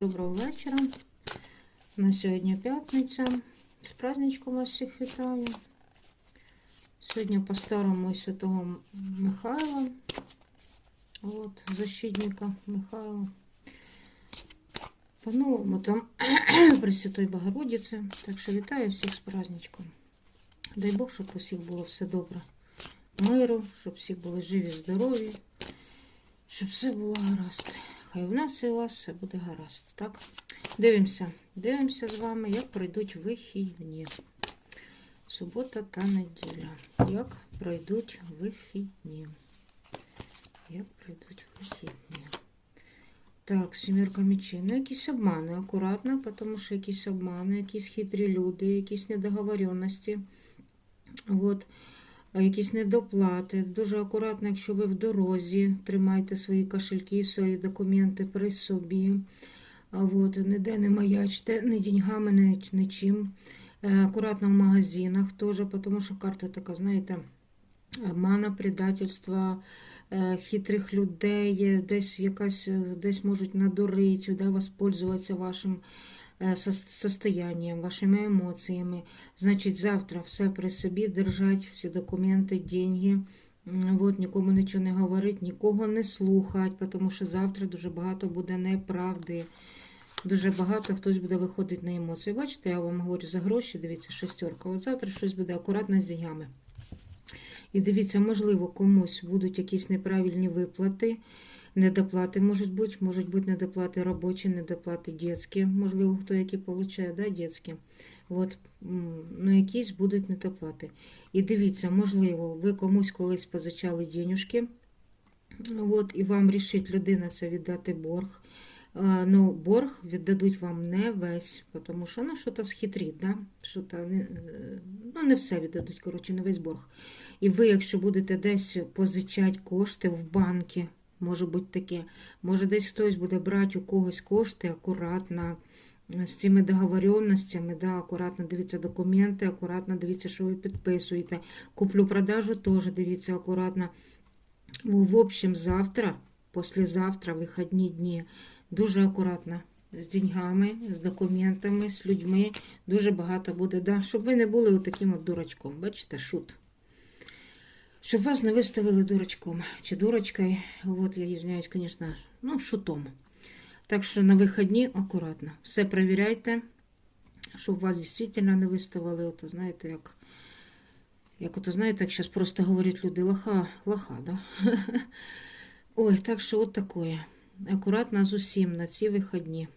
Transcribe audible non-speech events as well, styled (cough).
Доброго вечора. На сьогодні п'ятниця. З праздничком вас всіх вітаю. Сьогодні по старому святого Михайла. От, защитника Михайла. По-новому там (clears throat) Пресвятої Богородиці. Так що вітаю всіх з праздничком. Дай Бог, щоб у всіх було все добре. Миру, щоб всі були живі, здорові, щоб все було гаразд. Хай в нас і у вас все буде гаразд. Так? Дивимося. Дивимося з вами, як пройдуть вихідні. Субота та неділя. Як пройдуть вихідні. Як пройдуть вихідні. Так, сімірка мечей. Ну, якісь обмани, акуратно, тому що якісь обмани, якісь хитрі люди, якісь недоговоренності. От. Якісь недоплати. Дуже акуратно, якщо ви в дорозі, тримайте свої кошельки, свої документи при собі. От, ніде не маячте, ні деньгами, ні нічим. Е, Акуратно в магазинах теж, тому що карта така, знаєте, обмана, предательства, е, хитрих людей, десь якась, е, десь можуть надурити, да, воспользуватися вашим е, сос- состоянням, вашими емоціями. Значить, завтра все при собі держать, всі документи, деньги. От, нікому нічого не говорить, нікого не слухать, тому що завтра дуже багато буде неправди. Дуже багато хтось буде виходити на емоції. Бачите, я вам говорю за гроші, дивіться, шестерка. От завтра щось буде акуратно з деньгами. І дивіться, можливо, комусь будуть якісь неправильні виплати, недоплати можуть бути, можуть бути недоплати робочі, недоплати дітські, можливо, хто які получає, да, дітські. От, ну, якісь будуть недоплати. І дивіться, можливо, ви комусь колись позичали денюжки, от, і вам рішить людина це віддати борг. Ну, борг віддадуть вам не весь, тому що ну, що-то схитрить, да? е, ну, не все віддадуть, коротше, не весь борг. І ви, якщо будете десь позичати кошти в банки, може бути таке, може десь хтось буде брати у когось кошти акуратно, е, з цими договоренностями, да, акуратно дивіться документи, акуратно дивіться, що ви підписуєте. Куплю-продажу теж дивіться акуратно. В общем, завтра, послезавтра, вихідні дні, дуже акуратно. З деньгами, з документами, з людьми. Дуже багато буде, да? щоб ви не були таким от дурачком. Бачите, шут. Щоб вас не виставили дурачком чи дурочкою. От, я извиняюсь, звісно, ну, шутом. Так що на вихідні акуратно. Все перевіряйте, щоб вас дійсно не виставили. Ото, знаєте, як, як ото, знаєте, як зараз просто говорять люди, лоха, лоха, да? (laughs) Ой, так що от такое. Акуратно з усім на ці вихідні.